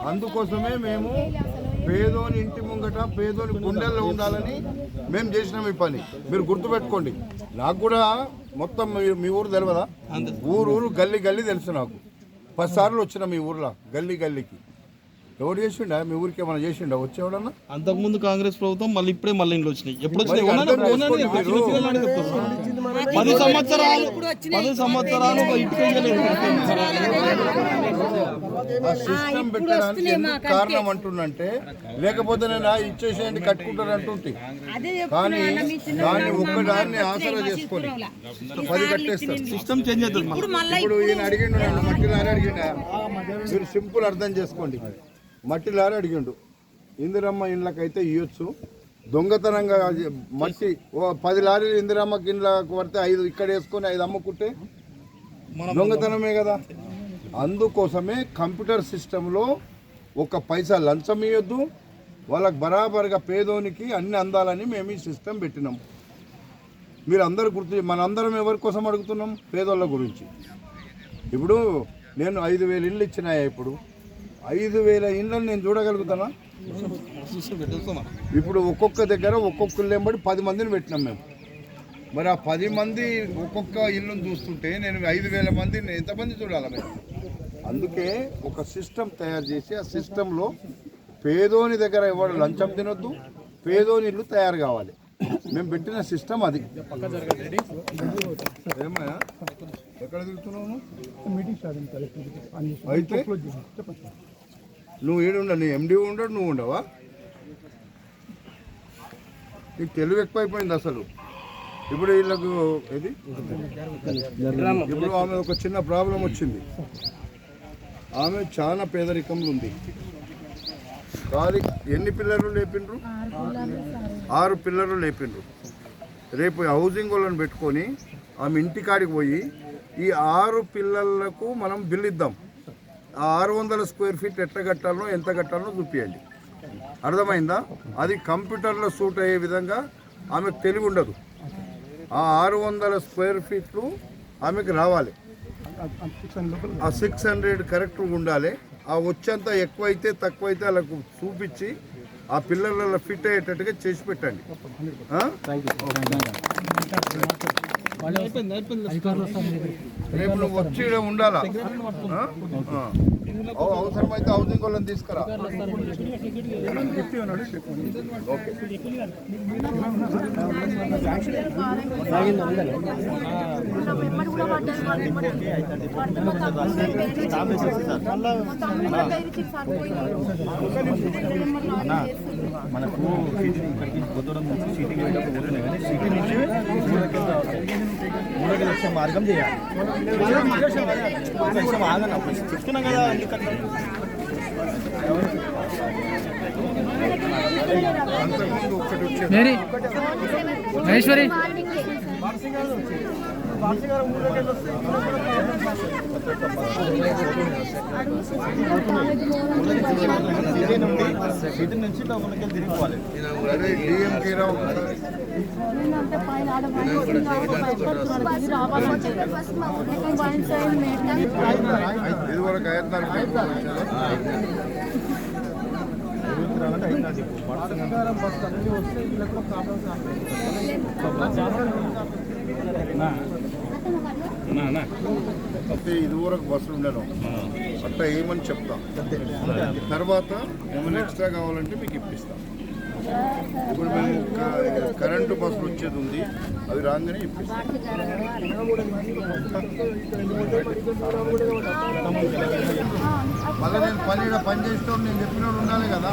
అందుకోసమే మేము పేదోని ఇంటి ముంగట పేదోని గుండెల్లో ఉండాలని మేము చేసినాం ఈ పని. మీరు గుర్తుపెట్టుకోండి. నాకు కూడా మొత్తం మీ- మీ ఊరు తెలియదా ఊరు ఊరు గల్లీ గల్లీ తెలుసు నాకు. పది సార్లు వచ్చిన మీ ఊర్లో గల్లీ గల్లీకి. ఎవడు చేసిండా? మీ ఊరికి ఏమైనా చేసిండా? వచ్చేవాడన్నా? అంతకుముందు కాంగ్రెస్ ప్రభుత్వం మళ్ళీ ఇప్పుడే మళ్ళీ ఇంట్లో వచ్చినాయి. ఎప్పుడు వచ్చినాయి. పది సంవత్సరాలు పది సంవత్సరాలు ఒక ఇటుక సిస్టమ్ పెట్టడానికి ఎందుకు కారణం అంటుండంటే లేకపోతే నేను ఇచ్చేసేయండి కట్టుకుంటాను అంటుంటే కానీ దాన్ని ఒక్కదాన్ని ఆసరా చేసుకొని పది కట్టేస్తారు. సిస్టమ్ చేంజ్ అవుతుంది మళ్ళీ. ఇప్పుడు ఈయన అడిగిండు నన్ను మట్టి అడిగిండా? మీరు సింపుల్ అర్థం చేసుకోండి మట్టి లారీ అడిగిండు. ఇందిరమ్మ ఇండ్లకైతే ఇవ్వచ్చు దొంగతనంగా మట్టి ఓ పది లారీలు ఇందిరమ్మకి ఇండ్లకు పడితే ఐదు ఇక్కడ వేసుకొని ఐదు అమ్ముకుంటే దొంగతనమే కదా. అందుకోసమే కంప్యూటర్ సిస్టంలో ఒక పైసా లంచం ఇవ్వద్దు వాళ్ళకి బరాబర్గా పేదోనికి అన్ని అందాలని మేము ఈ సిస్టమ్ పెట్టినాం. మీరు అందరు గుర్తు మనందరం ఎవరి కోసం అడుగుతున్నాం? పేదోళ్ళ గురించి. ఇప్పుడు నేను ఐదు వేల ఇళ్ళు ఇచ్చినాయా ఇప్పుడు? ఐదు వేల ఇళ్ళని నేను చూడగలుగుతానా? ఇప్పుడు ఒక్కొక్క దగ్గర ఒక్కొక్క వెంబడి పది మందిని పెట్టినాం మేము. మరి ఆ పది మంది ఒక్కొక్క ఇల్లును చూస్తుంటే నేను ఐదు వేల మందిని ఎంతమంది చూడాలి మేము అందుకే ఒక సిస్టమ్ తయారు చేసి ఆ సిస్టంలో పేదోని దగ్గర ఎవరు లంచం తినొద్దు పేదోని ఇల్లు తయారు కావాలి. మేము పెట్టిన సిస్టమ్ అది. ఎక్కడ తిరుగుతున్నావు నువ్వు? అయితే? నువ్వు ఏడుండ నీ ఎండి ఉండడు నువ్వు ఉండవా? నీకు తెలివి ఎక్కువైపోయింది అసలు. ఇప్పుడు వీళ్ళకు ఇది ఇప్పుడు ఆమె ఒక చిన్న ప్రాబ్లం వచ్చింది. ఆమె చాలా పేదరికంలో ఉంది. కాలి ఎన్ని పిల్లలు లేపిండ్రు? ఆరు పిల్లలు లేపిండ్రు. రేపు హౌసింగ్ వాళ్ళని పెట్టుకొని ఆమె ఇంటికాడికి పోయి ఈ ఆరు పిల్లలకు మనం బిల్ ఇద్దాం. ఆ ఆరు వందల స్క్వేర్ ఫీట్ ఎట్లా కట్టాలనో ఎంత కట్టాలనో చూపించండి అర్థమైందా? అది కంప్యూటర్లో సూట్ అయ్యే విధంగా ఆమెకు తెలివి ఉండదు. ఆ ఆరు వందల స్క్వేర్ ఫీట్లు ఆమెకు రావాలి. ఆ సిక్స్ హండ్రెడ్ కరెక్ట్గా ఉండాలి. ఆ వచ్చేంత ఎక్కువైతే తక్కువైతే వాళ్ళకు చూపించి ఆ పిల్లల ఫిట్ అయ్యేటట్టుగా చేసి పెట్టండి. రేపు నువ్వు వచ్చి ఉండాలా? అవసరమైతే హౌసింగ్ వాళ్ళని తీసుకురా. మనకు సిటీ ఇక్కడికి కొత్తడం నుంచి సిటీకి వెళ్ళేటప్పుడు పోతున్నాయి కానీ సిటీ నుంచి మూడోకి వచ్చే మార్గం చేయాలి చెప్తున్నాం కదా ఎందుకంటే అంతకుముందు మేరీ మహేశ్వరి సిటీ నుండి సిటీ నుంచి లోపలికి తిరిగిపోవాలి అదే డిఎంకే రావు ఒకసారి. ఇది వరకు ఐదు తిరగాలంటే ఐదు నాది. అయితే ఇది వరకు బస్సులు ఉండను అట్లా ఏమని చెప్తాం? తర్వాత ఏమైనా ఎక్స్ట్రా కావాలంటే మీకు ఇప్పిస్తాం. ఇప్పుడు మేము కరెంటు బస్సులు వచ్చేది ఉంది. అది రాగానే ఇప్పిస్తాం. మళ్ళీ నేను పని పని చేసేటప్పుడు నేను చెప్పినప్పుడు ఉండాలి కదా.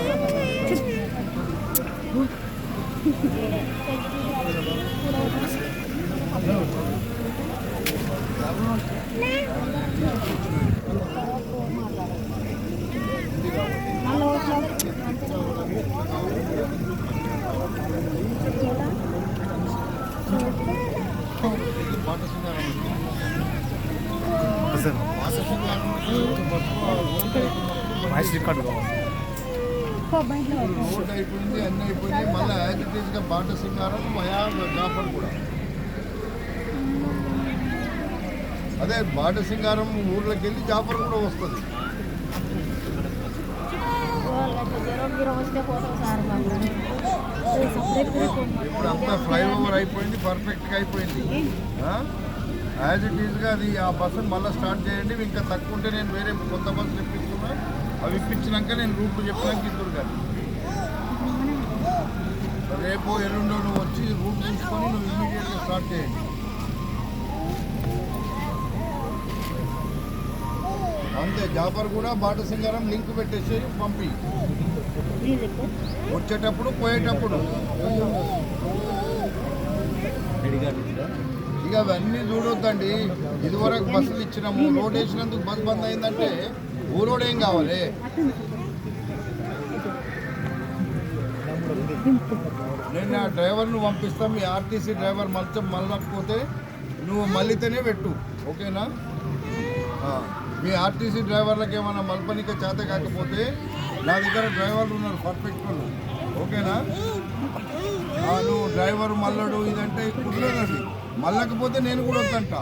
రోడ్ అయిపోయింది అన్నీ అయిపోయింది మళ్ళీ యాజ్ ఇట్ ఈస్గా బాట సింగారం మయా జాఫర్ కూడా అదే బాట సింగారం ఊర్లోకి వెళ్ళి జాఫర్ కూడా వస్తుంది సార్. ఇప్పుడు అంతా ఫ్లైఓవర్ అయిపోయింది పర్ఫెక్ట్గా అయిపోయింది. యాజ్ ఇట్ ఈస్గా అది ఆ బస్సును మళ్ళీ స్టార్ట్ చేయండి ఇంకా తక్కువ ఉంటే నేను వేరే కొత్త బస్సు ఇప్పిస్తున్నా అవి ఇప్పించినాక నేను రూట్లు చెప్పడానికి ఇద్దరు కానీ రేపు ఎల్లుండో నువ్వు వచ్చి రూట్ తీసుకొని నువ్వు ఇమీడియట్గా స్టార్ట్ చేయండి. అంతే జాఫర్ కూడా బాట సింగారం లింక్ పెట్టేసి పంపి. వచ్చేటప్పుడు పోయేటప్పుడు. ఇక అవన్నీ చూడొద్దండి. ఇదివరకు బస్సులు ఇచ్చినాము. రోడ్ వేసినందుకు బస్సు బంద్ అయిందంటే ఊరోడు ఏం కావాలి? నేను ఆ డ్రైవర్ను పంపిస్తాను మీ ఆర్టీసీ డ్రైవర్ మంచం మళ్ళకపోతే నువ్వు మళ్ళీతేనే పెట్టు. ఓకేనా? మీ ఆర్టీసీ డ్రైవర్లకు ఏమైనా మల్పనిక చేత కాకపోతే నా దగ్గర డ్రైవర్లు ఉన్నారు పర్ఫెక్ట్ వాళ్ళు. ఓకేనా? ఆ, నువ్వు డ్రైవర్ మల్లడు ఇదంటే కుదరదు అది. మళ్ళకపోతే నేను కూడా వద్దంట.